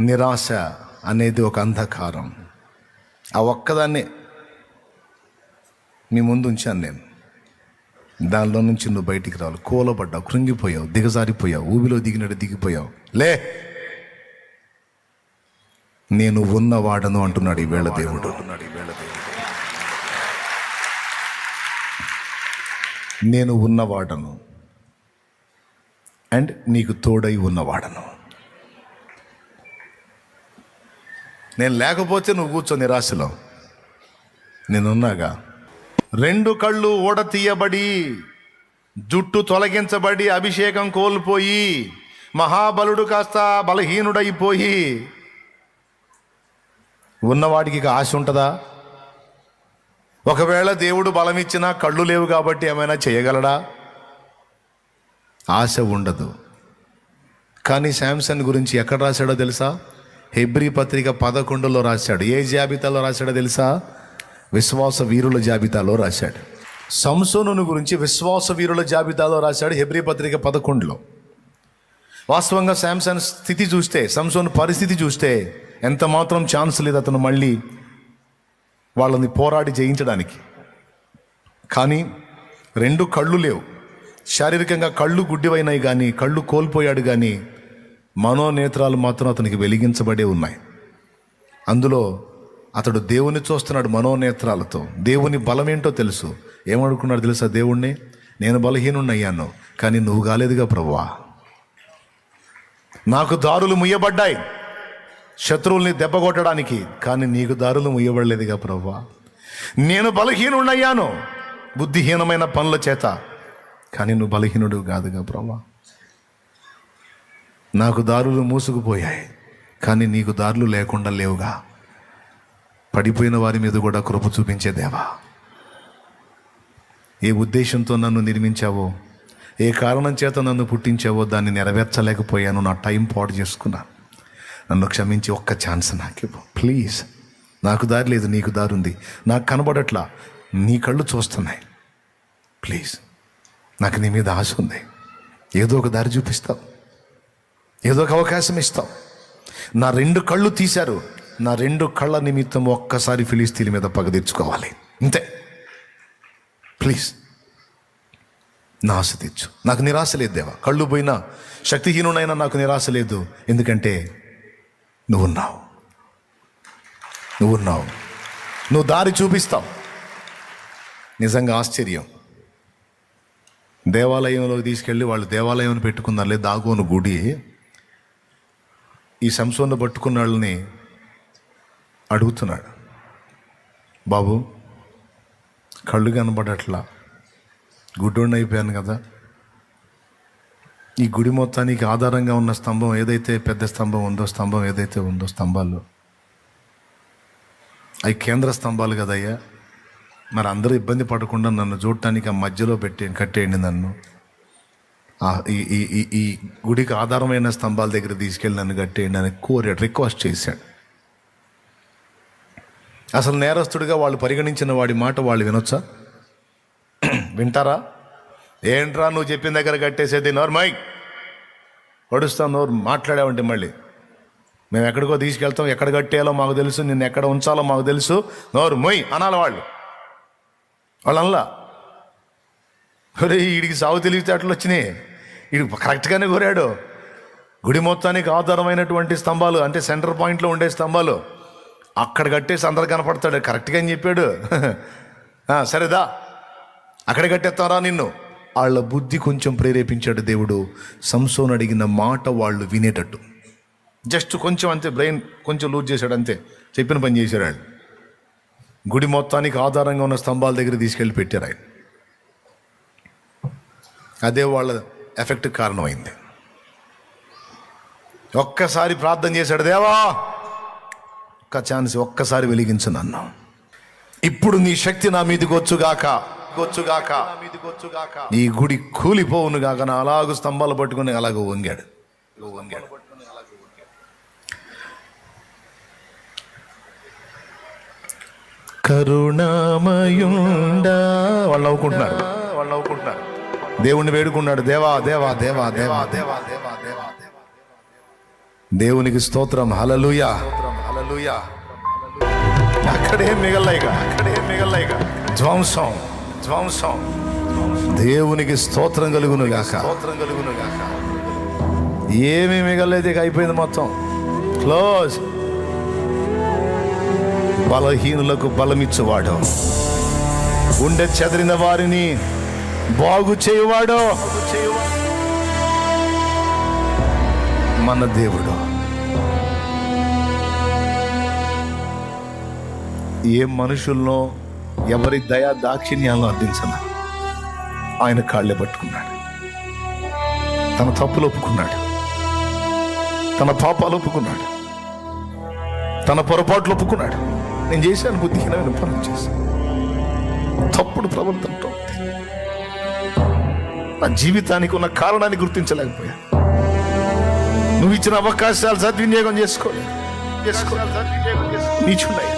నిరాశ అనేది ఒక అంధకారం. ఆ ఒక్కదాన్నే మీ ముందు ఉంచాను నేను. దానిలో నుంచి నువ్వు బయటికి రావాలి. కూలబడ్డావు కృంగిపోయావు దిగజారిపోయావు ఊబిలో దిగినట్టు దిగిపోయావు. లే! నేను ఉన్నవాడను అంటున్నాడు ఈ వేళ దేవుడు. అంటున్నాడు ఈ వేళ దేవుడు నేను ఉన్నవాడను. అండ్ నీకు తోడై ఉన్నవాడను. నేను లేకపోతే నువ్వు కూర్చో నిరాశలో. నేనున్నాగా. రెండు కళ్ళు ఊడ తీయబడి జుట్టు తొలగించబడి అభిషేకం కోల్పోయి మహాబలుడు కాస్త బలహీనుడైపోయి ఉన్నవాడికి ఆశ ఉంటుందా? ఒకవేళ దేవుడు బలమిచ్చినా కళ్ళు లేవు కాబట్టి ఏమైనా చేయగలడా? ఆశ ఉండదు. కానీ శాంసన్ గురించి ఎక్కడ రాశాడో తెలుసా? హెబ్రి పత్రిక పదకొండులో రాశాడు. ఏ జాబితాలో రాశాడో తెలుసా? విశ్వాస వీరుల జాబితాలో రాశాడు. సంసోనును గురించి విశ్వాస వీరుల జాబితాలో రాశాడు హెబ్రి పత్రిక పదకొండులో. వాస్తవంగా శాంసన్ స్థితి చూస్తే సంసోన్ పరిస్థితి చూస్తే ఎంత మాత్రం ఛాన్స్ లేదు అతను మళ్ళీ వాళ్ళని పోరాడి జయించడానికి. కానీ రెండు కళ్ళు లేవు. శారీరకంగా కళ్ళు గుడ్డివైనాయి కానీ కళ్ళు కోల్పోయాడు కానీ మనోనేత్రాలు మాత్రం అతనికి వెలిగించబడే ఉన్నాయి. అందులో అతడు దేవుని చూస్తున్నాడు మనోనేత్రాలతో. దేవుని బలమేంటో తెలుసు. ఏమనుకున్నాడు తెలుసా దేవుణ్ణి? నేను బలహీనున్నయ్యాను కానీ నువ్వు కాలేదుగా ప్రభువా. నాకు దారులు ముయ్యబడ్డాయి. శత్రువుల్ని దెబ్బకొట్టడానికి కానీ నీకు దారులు ముయ్యబడలేదుగా ప్రభువా. నేను బలహీనుడయ్యాను బుద్ధిహీనమైన పనుల చేత కానీ నువ్వు బలహీనుడు కాదుగా ప్రభా నాకు దారులు మూసుకుపోయాయి కానీ నీకు దారులు లేకుండా లేవుగా. పడిపోయిన వారి మీద కూడా కృప చూపించే దేవా. ఏ ఉద్దేశంతో నన్ను నిర్మించావో ఏ కారణం చేత నన్ను పుట్టించావో దాన్ని నెరవేర్చలేకపోయాను నా టైం పాడు చేసుకున్నాను నన్ను క్షమించి ఒక్క ఛాన్స్ నాకు ఇవ్వు. ప్లీజ్. నాకు దారి లేదు నీకు దారి ఉంది. నాకు కనబడట్లా. నీ కళ్ళు చూస్తున్నాయి. ప్లీజ్. నాకు నీ మీద ఆశ ఉంది. ఏదో ఒక దారి చూపిస్తావు. ఏదో ఒక అవకాశం ఇస్తావు నా రెండు కళ్ళు తీశారు. నా రెండు కళ్ళ నిమిత్తం ఒక్కసారి ఫిలిస్తీన్ మీద పగ తీర్చుకోవాలి. అంతే ప్లీజ్. నా ఆశ తీర్చు. నాకు నిరాశ లేదు దేవా. కళ్ళు పోయినా శక్తిహీనునైనా నాకు నిరాశ లేదు. ఎందుకంటే నువ్వున్నావు. నువ్వున్నావు. నువ్వు దారి చూపిస్తావు. నిజంగా ఆశ్చర్యం. దేవాలయంలోకి తీసుకెళ్ళి వాళ్ళు దేవాలయం పెట్టుకున్నారులే దాగోను గుడి. ఈ సంసోన్ను పట్టుకున్న వాళ్ళని అడుగుతున్నాడు. బాబు కళ్ళు కనబడట్లా. గుడ్డోడిని అయిపోయాను కదా. ఈ గుడి మొత్తానికి ఆధారంగా ఉన్న స్తంభం ఏదైతే పెద్ద స్తంభం ఉందో స్తంభం ఏదైతే ఉందో స్తంభాలు అవి కేంద్ర స్తంభాలు కదయ్యా. మరి అందరూ ఇబ్బంది పడకుండా నన్ను చూడటానికి ఆ మధ్యలో పెట్టి కట్టేయండి నన్ను. ఈ ఈ ఈ గుడికి ఆధారమైన స్తంభాల దగ్గర తీసుకెళ్ళి నన్ను కట్టేయండి అని కోరాడు రిక్వెస్ట్ చేశాడు. అసలు నేరస్తుడిగా వాళ్ళు పరిగణించిన వాడి మాట వాళ్ళు వినొచ్చా? వింటారా? ఏంట్రా నువ్వు చెప్పిన దగ్గర కట్టేసేది నోర్మై పడుస్తాం నోరు మాట్లాడావంటే మళ్ళీ. మేము ఎక్కడికో తీసుకెళ్తాం ఎక్కడ కట్టేయాలో మాకు తెలుసు నిన్ను ఎక్కడ ఉంచాలో మాకు తెలుసు నోరు మొయ్ అనాలి వాళ్ళు. వాళ్ళు అనలా వీడికి సాగు తెలివితేటలు వచ్చినాయి. ఇది కరెక్ట్గానే కోరాడు. గుడి మొత్తానికి ఆధారమైనటువంటి స్తంభాలు అంటే సెంటర్ పాయింట్లో ఉండే స్తంభాలు అక్కడ కట్టేసి అందరు కనపడతాడు. కరెక్ట్గా అని చెప్పాడు? సరేదా అక్కడ కట్టేస్తారా నిన్ను? వాళ్ళ బుద్ధి కొంచెం ప్రేరేపించాడు దేవుడు. సంసోన్ అడిగిన మాట వాళ్ళు వినేటట్టు. జస్ట్ కొంచెం అంతే బ్రెయిన్ కొంచెం లూజ్ చేశాడు అంతే. చెప్పిన పని చేశాడు ఆయన. గుడి మొత్తానికి ఆధారంగా ఉన్న స్తంభాల దగ్గర తీసుకెళ్ళి పెట్టారు ఆయన. అదే వాళ్ళ ఎఫెక్ట్ కారణమైంది. ఒక్కసారి ప్రార్థన చేశాడు దేవా ఒక్క ఛాన్స్ ఒక్కసారి వెలిగించు నన్ను. ఇప్పుడు నీ శక్తి నా మీదకి వచ్చుగాక వచ్చుగాక. నీ గుడి కూలిపోవును గాక నా అలాగూ స్తంభాలు పట్టుకుని అలాగ వంగాడు. వంగాడు కరుణామయుండా వాళ్ళు నవ్వుకుంటున్నారు. వాళ్ళు నవ్వుకుంటున్నారు. దేవుణ్ణి వేడుకున్నాడు దేవా దేవా దేవా దేవా దేవా దేవా దేవా దేవా దేవునికి స్తోత్రం హలలుయా అక్కడే మిగల్లాయిక అక్కడే మిగల్లాయిక ధ్వంసం ధ్వంసం. దేవునికి స్తోత్రం కలుగును గాక. స్తోత్రం కలుగును గాక ఏమి మిగలేదు ఇక అయిపోయింది మొత్తం. క్లోజ్. బలహీనులకు బలమిచ్చువాడు. గుండె చెదిరిన వారిని బాగు చేయువాడు. మన దేవుడు. ఏ మనుషుల్లో ఎవరి దయా దాక్షిణ్యాలను అర్థించన? ఆయన కాళ్ళే పట్టుకున్నాడు. తన తప్పులు ఒప్పుకున్నాడు. తన పాపాలు ఒప్పుకున్నాడు. తన పొరపాట్లు ఒప్పుకున్నాడు. నేను చేశాను బుద్ధిహీనమైన పనులు చేశాను. తప్పుడు ప్రవర్తనతో నా జీవితానికి ఉన్న కారణాన్ని గుర్తించలేకపోయా. నువ్వు ఇచ్చిన అవకాశాలు సద్వినియోగం చేసుకో చేసుకో నీచున్నాయి.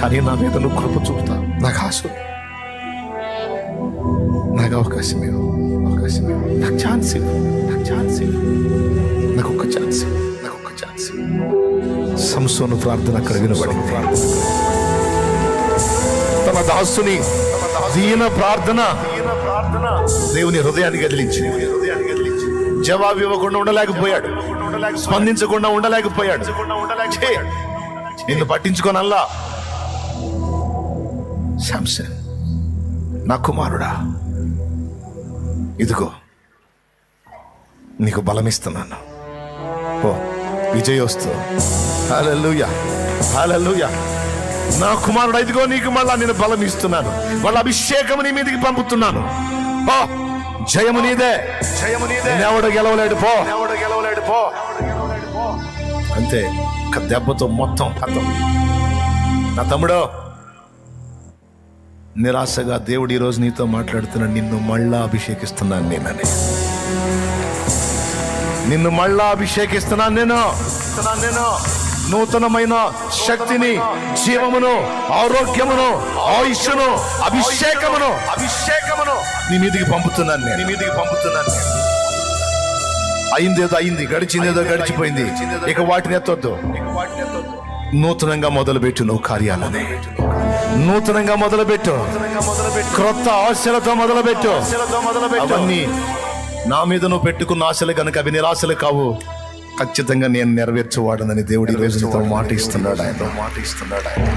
కానీ నా మీద నువ్వు కృప చూపుతా. నాకు ఆశ. నాకు అవకాశం ఇవ్వు. అవకాశం ఇవ్వు. నాకు ఛాన్స్ ఇవ్వు. నాకు ఛాన్స్ ఇవ్వు. నాకు ఒక్క ఛాన్స్ ఇవ్వు. నాకు ఒక్క ఛాన్స్ ఇవ్వు. సంసోను ప్రార్థన అక్కడ వినబడింది ప్రార్థన తన దాసుని దీన ప్రార్థన. దేవుని హృదయాన్ని కదిలించి జవాబు ఇవ్వకుండా ఉండలేకపోయాడు. స్పందించకుండా ఉండలేకపోయాడు. నిన్ను పట్టించుకోనల్లా. శాంసన్ నా కుమారుడా ఇదిగో నీకు బలమిస్తున్నాను. ఓ విజయోస్తు. హల్లెలూయా హల్లెలూయా. నా కుమారుడు ఇదిగో నీకు మళ్ళా నేను బలం ఇస్తున్నాను. వాళ్ళ అభిషేకం నీ మీదకి పంపుతున్నాను. ఓ జయము నీదే. జయము నీదే. ఎవడు గెలవలేడు పో. ఎవడు గెలవలేడు పో. అంతే. ఒక దెబ్బతో మొత్తం హతం నా తమ్ముడు నిరాశగా దేవుడు ఈరోజు నీతో మాట్లాడుతున్నాడు నిన్ను మళ్ళా అభిషేకిస్తున్నాను నేనని నిన్ను మళ్ళా అభిషేకిస్తున్నాను నేను. నేను. నూతనమైన శక్తిని జీవమును ఆరోగ్యమును ఆయుష్ను అభిషేకమును అభిషేకమును నీ మీదికి పంపుతున్నాను నేను. నీ మీదికి పంపుతున్నాను నేను. అయిందేదో అయింది గడిచిందేదో గడిచిపోయింది. ఇక వాటిని ఎత్తొద్దు. నూతనంగా మొదలుపెట్టు నువ్వు కార్యాలని. నూతనంగా మొదలుపెట్టు. క్రొత్త ఆశలతో మొదలుపెట్టు. అవన్నీ నా మీద నువ్వు పెట్టుకున్న ఆశలు కనుక అవి నిరాశలు కావు. ఖచ్చితంగా నేను నెరవేర్చువాడనని దేవుడి రోజు నీతో మాట ఇస్తున్నాడు ఆయన. మాట ఇస్తున్నాడు ఆయన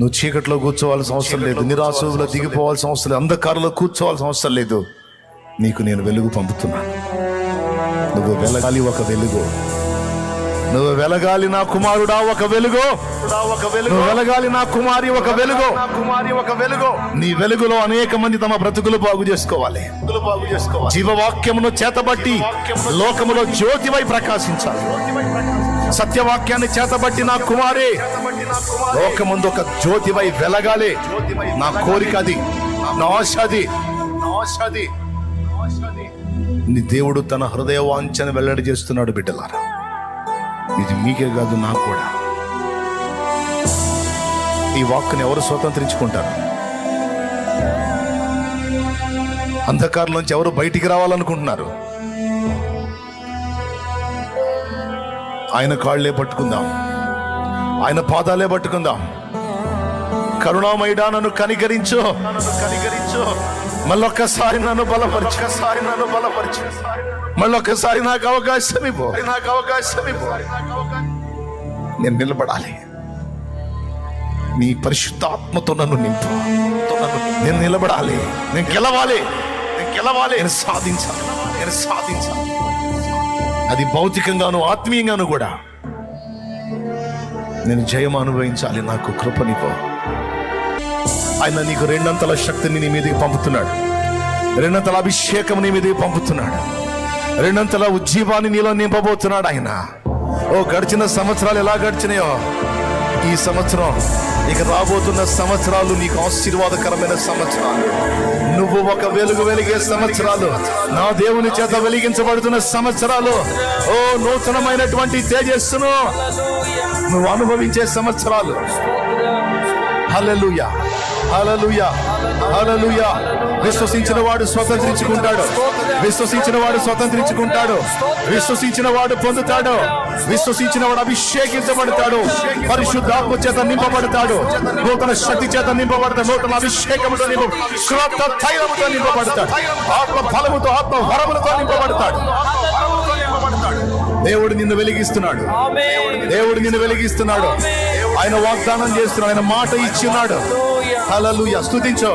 నువ్వు చీకట్లో కూర్చోవాల్సిన అవసరం లేదు. నిరాశలో దిగిపోవాల్సిన అవసరం లేదు. అంధకారంలో కూర్చోవాల్సిన అవసరం లేదు. నీకు నేను వెలుగు పంపుతున్నాను. నువ్వు వెలగాలి ఒక వెలుగు. నువ్వు వెలగాలి నా కుమారుడా ఒక వెలుగు. ఒక వెలుగు నువ్వు వెలగాలి నా కుమారి ఒక వెలుగు. కుమారి ఒక వెలుగు నీ వెలుగులో అనేక మంది తమ బ్రతుకులు బాగు చేసుకోవాలి. బాగు చేసుకోవాలి జీవవాక్యమును చేతబట్టి లోకములో జ్యోతివై ప్రకాశించాలి. సత్యవాక్యాన్ని చేతబట్టి నా కుమారి లోకముందు ఒక జ్యోతివై వెలగాలి. నా కోరిక అది నా ఆశ అది నా ఆశ అది. నీ దేవుడు తన హృదయ వాంఛను వెల్లడి చేస్తున్నాడు బిడ్డలారా. ఇది మీకే కాదు నాకు కూడా. ఈ వాక్కుని ఎవరు స్వతంత్రించుకుంటారు? అంధకారంలోంచి ఎవరు బయటికి రావాలనుకుంటున్నారు? ఆయన కాళ్ళే పట్టుకుందాం. ఆయన పాదాలే పట్టుకుందాం. కరుణామయుడా నన్ను కనికరించు. కనికరించు మళ్ళొక్కసారి నన్ను బలపరచు. ఒక్కసారి నన్ను బలపరచు మళ్ళొక్కసారి నాకు అవకాశం ఇవ్వు. నాకు అవకాశం ఇవ్వు నేను నిలబడాలి. నీ పరిశుద్ధాత్మతో నన్ను నింపు. నన్ను నేను నిలబడాలి. నేను గెలవాలి. నేను గెలవాలి. నేను సాధించాలి. నేను సాధించాలి. అది భౌతికంగాను ఆత్మీయంగాను కూడా. నేను జయం అనుభవించాలి. నాకు కృపనిపో ఆయన నీకు రెండంతల శక్తిని నీ మీదకి పంపుతున్నాడు. రెండంతల అభిషేకం నీ మీదకి పంపుతున్నాడు. రెండంతల ఉజ్జీవాన్ని నీలో నింపబోతున్నాడు ఆయన. ఓ గడిచిన సంవత్సరాలు ఎలా గడిచినాయో? ఈ సంవత్సరం ఇక రాబోతున్న సంవత్సరాలు నీకు ఆశీర్వాదకరమైన సంవత్సరాలు. నువ్వు ఒక వెలుగు వెలిగే సంవత్సరాలు. నా దేవుని చేత వెలిగించబడుతున్న సంవత్సరాలు. ఓ నూతనమైనటువంటి తేజస్సును నువ్వు అనుభవించే సంవత్సరాలు. హల్లెలూయా. విశ్వసించిన వాడు స్వతంత్రించుకుంటాడు. విశ్వసించిన వాడు స్వతంత్రించుకుంటాడు. విశ్వసించిన వాడు పొందుతాడు. విశ్వసించిన వాడు అభిషేకించబడతాడు. పరిశుద్ధాత్మ చేత నింపబడతాడు. నూతన శక్తి చేత నింపబడతాడు. నూతన అభిషేకముతో నింప క్రొత్త తైలముతో నింపబడతాడు. ఆత్మ ఫలముతో ఆత్మ వరములతో నింపబడతాడు. దేవుడు నిన్ను వెలిగిస్తున్నాడు. దేవుడు నిన్ను వెలిగిస్తున్నాడు. ఆయన వాగ్దానం చేస్తున్నాడు. ఆయన మాట ఇచ్చిన్నాడు. హల్లెలూయా స్తుతించు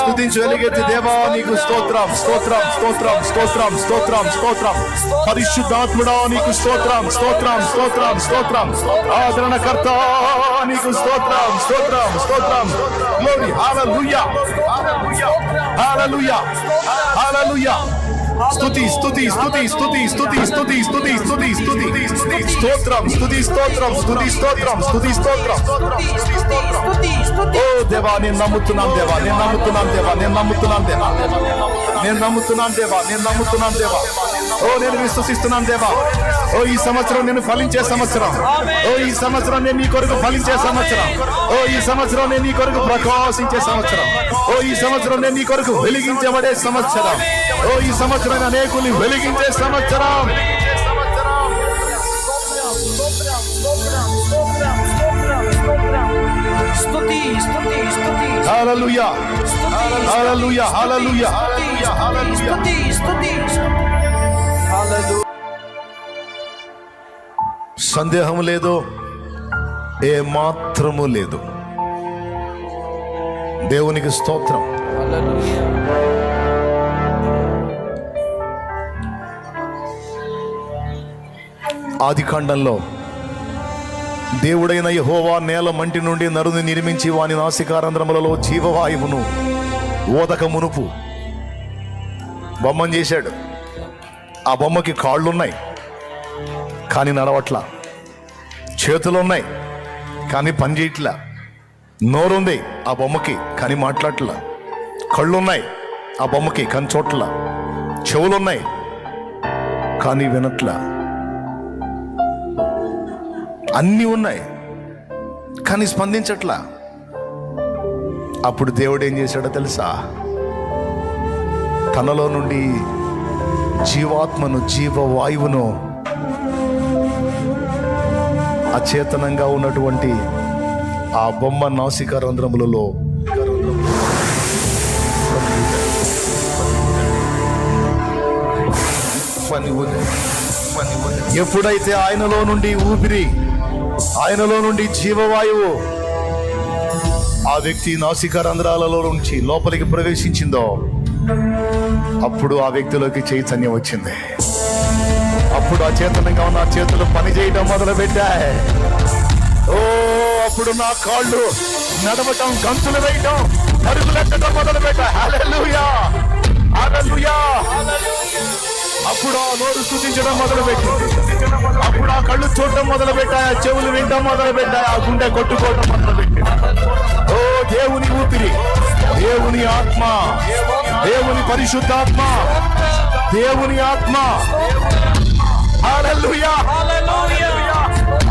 స్తుతించు వెలిగెత్తి దేవా నీకు స్తోత్రం స్తోత్రం స్తోత్రం స్తోత్రం స్తోత్రం స్తోత్రం పరిశుద్ధాత్ముడా నీకు స్తోత్రం స్తోత్రం స్తోత్రం స్తోత్రం ఆదరణకర్త నీకు స్తోత్రం స్తోత్రం స్తోత్రం గ్లోరీ హల్లెలూయా హల్లెలూయా హల్లెలూయా స్తుతి స్తుతి స్తుతి స్తుతి స్తుతి స్తుతి స్తుతి స్తుతి స్తుతి స్తోత్రం స్తుతి స్తోత్రం స్తుతి స్తోత్రం స్తుతి స్తోత్రం ఓ దేవా నేను నమ్ముతున్నాను దేవా నేను నమ్ముతున్నాను దేవా నేను నమ్ముతున్నాను దేవా నేను నమ్ముతున్నాను దేవా నేను నమ్ముతున్నాను దేవా ఓ నేను విశ్వసిస్తున్నాను దేవా ఓ oh, ఈ సంవత్సరం నేను ఫలించే సంవత్సరం. ఓ ఈ సంవత్సరం నేను నీ కొరకు ఫలించే సంవత్సరం. ఓ ఈ సంవత్సరం నేను నీ కొరకు ప్రకాశించే సంవత్సరం. ఓ ఈ సంవత్సరం నేను నీ కొరకు వెలిగించబడే సంవత్సరం. ఓ ఈ సంవత్సరం అనేకుల్ని వెలిగించే సంవత్సరం. స్తుతి స్తుతి స్తుతి. హల్లెలూయా. హల్లెలూయా హల్లెలూయా హల్లెలూయా స్తుతి స్తుతి హల్లెలూయా సందేహం లేదు ఏ మాత్రము లేదు. దేవునికి స్తోత్రం. హల్లెలూయా. ఆది కాండంలో దేవుడైన యహోవా నేల మంటి నుండి నరుని నిర్మించి వాని నాసికారంధ్రములలో జీవవాయువును ఓదక మునుపు బొమ్మను చేశాడు. ఆ బొమ్మకి కాళ్ళున్నాయి కానీ నడవట్లా. చేతులున్నాయి కానీ పని చేయట్లా నోరుంది ఆ బొమ్మకి కానీ మాట్లాడట్లా. కళ్ళున్నాయి ఆ బొమ్మకి కానీ చోట్ల. చెవులున్నాయి కానీ వినట్లా. అన్నీ ఉన్నాయి. కానీ స్పందించట్లా. అప్పుడు దేవుడు ఏం చేశాడో తెలుసా? తనలో నుండి జీవాత్మను జీవవాయువును అచేతనంగా ఉన్నటువంటి ఆ బొమ్మ నాసిక రంధ్రములలో ఎప్పుడైతే ఆయనలో నుండి ఊపిరి ఆయనలో నుండి జీవవాయువు. ఆ వ్యక్తి నాసిక రంధ్రాలలో నుంచి లోపలికి ప్రవేశించిందో అప్పుడు ఆ వ్యక్తిలోకి చైతన్యం వచ్చింది. అప్పుడు ఆ చైతన్యంగా ఉన్న చేతులు పని చేయడం మొదలు పెట్టాయి ఓ అప్పుడు నా కాళ్ళు నడవటం గంతులు వేయటం పరుగులెట్టడం మొదలు పెట్టాయి అప్పుడు ఆ నోరు సూచించడం మొదలు పెట్టింది అప్పుడు ఆ కళ్ళు చూడటం మొదలు పెట్టాయా చెవులు వినటం మొదలు పెట్టాయా ఆ గుండె కొట్టుకోవటం మొదలు పెట్టాయి ఓ దేవుని ఊపిరి దేవుని ఆత్మ దేవుని పరిశుద్ధాత్మ దేవుని ఆత్మ.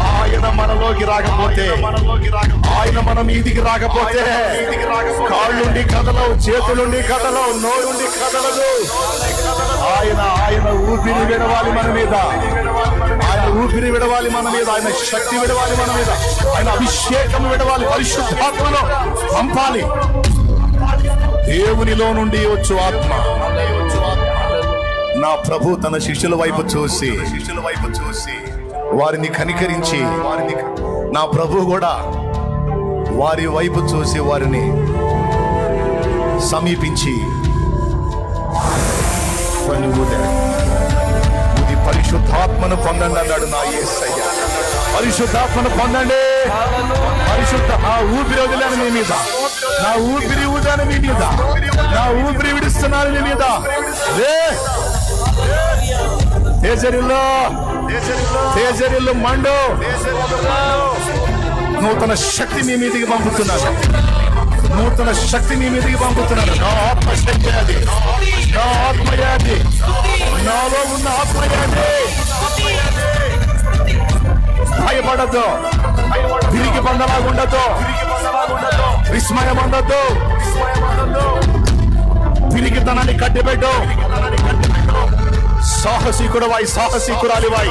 ఆయన మనలోకి రాకపోతే ఆయన మన మీదికి రాకపోతే కాళ్ళుండి కథలవు చేతులుండి కథలవు నోరుండి కథలదు ఆయన ఆయన ఊపిరి విడవాలి మన మీద. ఆయన ఊపిరి విడవాలి మన మీద. ఆయన శక్తి విడవాలి మన మీద. ఆయన అభిషేకం విడవాలి. పరిశుద్ధాత్మలో పంపాలి. దేవునిలో నుండి వచ్చు ఆత్మ. నా ప్రభు తన శిష్యుల వైపు చూసి శిష్యుల వైపు చూసి వారిని కనికరించి వారిని నా ప్రభు కూడా వారి వైపు చూసి వారిని సమీపించి వారిని ఊదాడు. ఇది పరిశుద్ధాత్మను పొందండి అన్నాడు నా ఏసయ్య. పరిశుద్ధాత్మను పొందండి. పరిశుద్ధ ఆ ఊపిరి వదిలాను మీ మీద. నా ఊపిరి ఊదాను మీ మీద. నా ఊపిరి విడుస్తున్నాను మీ మీద. తేజరిలో తేజరిలో తేజరిల్లు మండు. నూతన శక్తి మీ మీదికి పంపుతున్నాను. నూతన శక్తి మీ మీదకి పంపుతున్నాను. నా ఆత్మశక్తి అది. నా ఆత్మయాన్ని నాలో ఉన్న ఆత్మయాన్ని భయపడద్దు. తిరిగి బందలాగుండదు విస్మయం ఉండద్దు తిరిగి తనని కట్టిపెట్టు. సాహసికుడవై సాహసికురాలివై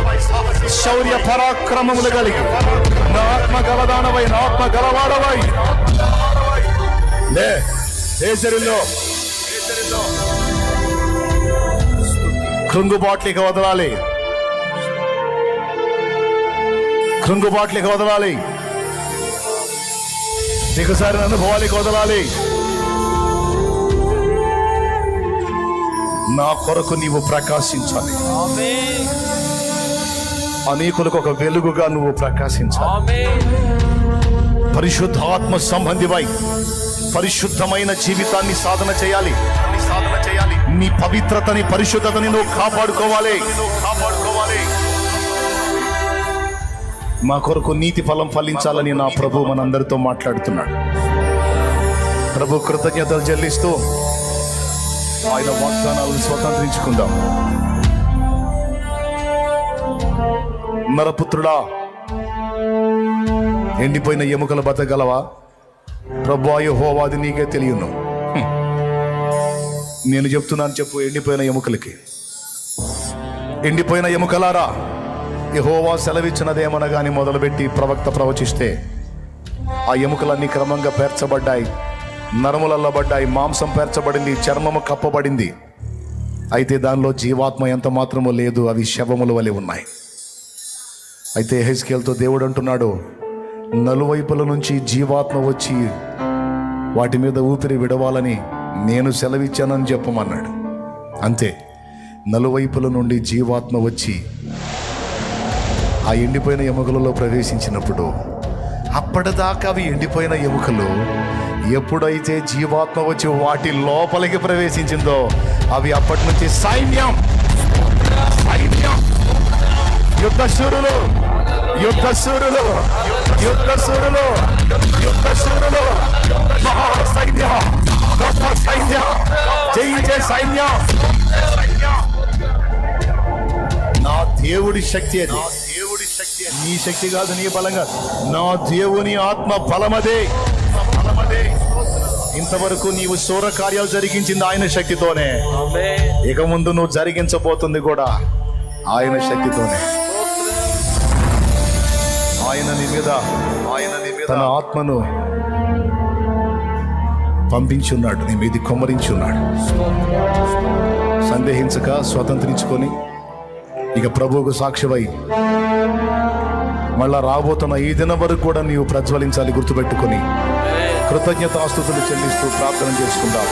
శౌర్య పరాక్రమములు కలిగి. నా ఆత్మ గలదానవై నా ఆత్మ గలవాడవై లే కృంగుబాట్లికి వదలాలి. కృంగుబాట్లికి వదలాలి. దిగసారిన అనుభవాలకి వదలాలి. నా కొరకు నీవు ప్రకాశించాలి. అనేకులకు ఒక వెలుగుగా నువ్వు ప్రకాశించాలి. పరిశుద్ధాత్మ సంబంధివై పరిశుద్ధమైన జీవితాన్ని సాధన చేయాలి. నీ పవిత్రతని పరిశుద్ధతని నువ్వు కాపాడుకోవాలి. కాపాడుకోవాలి మా కొరకు నీతి ఫలం ఫలించాలని నా ప్రభు మనందరితో మాట్లాడుతున్నాడు. ప్రభు కృతజ్ఞతలు చెల్లిస్తూ ఆయన వాగ్దానాలను స్వతంత్రించుకుందాం. నరపుత్రుడా ఎండిపోయిన ఎముకలు బతకగలవా? ప్రభు యెహోవాది నీకే తెలియను. నేను చెప్తున్నాను చెప్పు ఎండిపోయిన ఎముకలకి. ఎండిపోయిన ఎముకలారా యహోవా సెలవిచ్చినదేమనగాని మొదలుపెట్టి ప్రవక్త ప్రవచిస్తే ఆ ఎముకలన్నీ క్రమంగా పేర్చబడ్డాయి నరములల్లో పడ్డాయి మాంసం పేర్చబడింది చర్మము కప్పబడింది. అయితే దానిలో జీవాత్మ ఎంత మాత్రమో లేదు అవి శవముల వలె ఉన్నాయి. అయితే హెజ్కేల్తో దేవుడు అంటున్నాడు నలువైపుల నుంచి జీవాత్మ వచ్చి వాటి మీద ఊపిరి విడవాలని నేను సెలవిచ్చానని చెప్పమన్నాడు. అంతే నలువైపుల నుండి జీవాత్మ వచ్చి ఆ ఎండిపోయిన ఎముకలలో ప్రవేశించినప్పుడు అప్పటిదాకా అవి ఎండిపోయిన ఎముకలు ఎప్పుడైతే జీవాత్మ వచ్చి వాటి లోపలికి ప్రవేశించిందో అవి అప్పటి నుంచి సైన్యం. సైన్యం. యుద్ధ సూర్యులు యుద్ధ శూరులు యుద్ధ యుద్ధ మహా సైన్యం. సైన్యం జయించే సైన్యం నా దేవుడి శక్తి అది. దేవుడి శక్తి నీ శక్తి కాదు నీ బలంగా నా దేవుని ఆత్మ బలమదే. బలమదే ఇంతవరకు నీవు శూర కార్యాలు జరిగించింది ఆయన శక్తితోనే. ఇక ముందు నువ్వు జరిగించబోతుంది కూడా ఆయన శక్తితోనే. ఆయన నీ మీద ఆయన నీ మీద తన ఆత్మను పంపించి ఉన్నాడు నీ మీది కొమ్మరించున్నాడు. సందేహించక స్వతంత్రించుకొని ఇక ప్రభువుకు సాక్షివై. మళ్ళా రాబోతున్న ఈ దినం వరకు కూడా నీవు ప్రజ్వలించాలి గుర్తుపెట్టుకొని. కృతజ్ఞతాస్తుతులు చెల్లిస్తూ ప్రార్థన చేసుకుందాం.